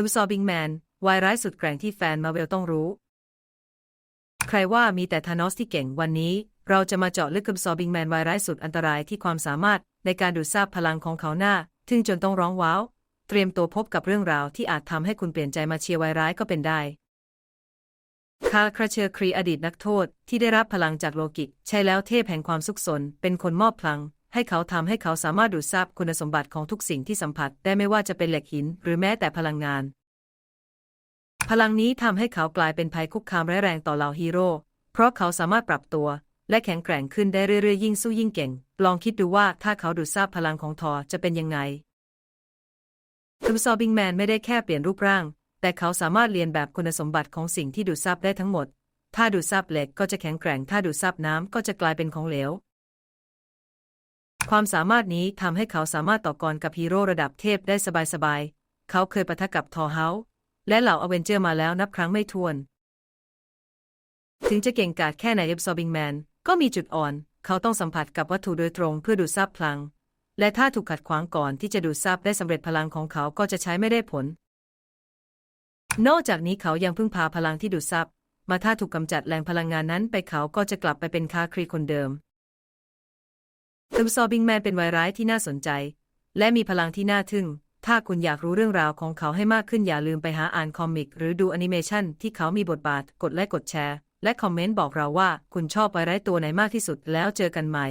Absorbing Man วายร้ายสุดแกร่งที่แฟนมาเวลต้องรู้ ใครว่ามีแต่ธานอสที่เก่งวันนี้ เราจะมาเจาะลึก Absorbing Man วายร้ายสุดอันตรายที่ความสามารถในการดูดซาบพลังของเขาหน้าทึ่งจนต้องร้องว้าว เตรียมตัวพบกับเรื่องราวที่อาจทำให้คุณเปลี่ยนใจมาเชียร์วายร้ายก็เป็นได้คาร์คราเชอร์ครีอดีตนักโทษที่ได้รับพลังจากโลกิ ใช่แล้วเทพแห่งความสุขสน เป็นคนมอบพลัง ให้เขาทำให้เขาสามารถดูดซับคุณสมบัติของทุกสิ่งที่สัมผัสได้ไม่ว่าจะเป็นเหล็กหิน หรือแม้แต่พลังงาน พลังนี้ทำให้เขากลายเป็นภัยคุกคามร้ายแรงต่อเหล่าฮีโร่เพราะเขาสามารถปรับตัว และแข็งแกร่งขึ้นได้เรื่อยๆยิ่งสู้ยิ่งเก่ง ลองคิดดูว่าถ้าเขาดูดซับพลังของทอจะเป็นยังไง Absorbing Man ไม่ได้แค่เปลี่ยนรูปร่าง แต่เขาสามารถเรียนแบบคุณสมบัติของสิ่งที่ดูดซับได้ทั้งหมด ถ้าดูดซับเหล็กก็จะแข็งแกร่ง ถ้าดูดซับน้ำก็จะกลายเป็นของเหลว ความสามารถนี้ทำให้เขาสามารถต่อกรกับฮีโร่ระดับเทพได้สบายๆ เขาเคยปะทะกับทอเฮาและเหล่าอเวนเจอร์มาแล้วนับครั้งไม่ถ้วน ถึงจะเก่งกาจแค่ไหน Absorbing Man ก็มีจุดอ่อน เขาต้องสัมผัสกับวัตถุโดยตรงเพื่อดูดซับพลัง และถ้าถูกขัดขวางก่อนที่จะดูดซับได้สำเร็จพลังของเขาก็จะใช้ไม่ได้ผล นอกจากนี้เขายังพึ่งพาพลังที่ดูดซับมาถ้าถูกกำจัดแรงพลังงานนั้นไปเขาก็จะกลับไปเป็นคาครีคนเดิม ตึมซอบิงแมนเป็นวายร้ายที่น่าสนใจ และมีพลังที่น่าทึ่ง ถ้าคุณอยากรู้เรื่องราวของเขาให้มากขึ้นอย่าลืมไปหาอ่านคอมิก หรือดูแอนิเมชันที่เขามีบทบาท กดไลค์กดแชร์ และคอมเมนต์บอกเราว่าคุณชอบไวร้ายตัวไหนมากที่สุดแล้วเจอกันใหม่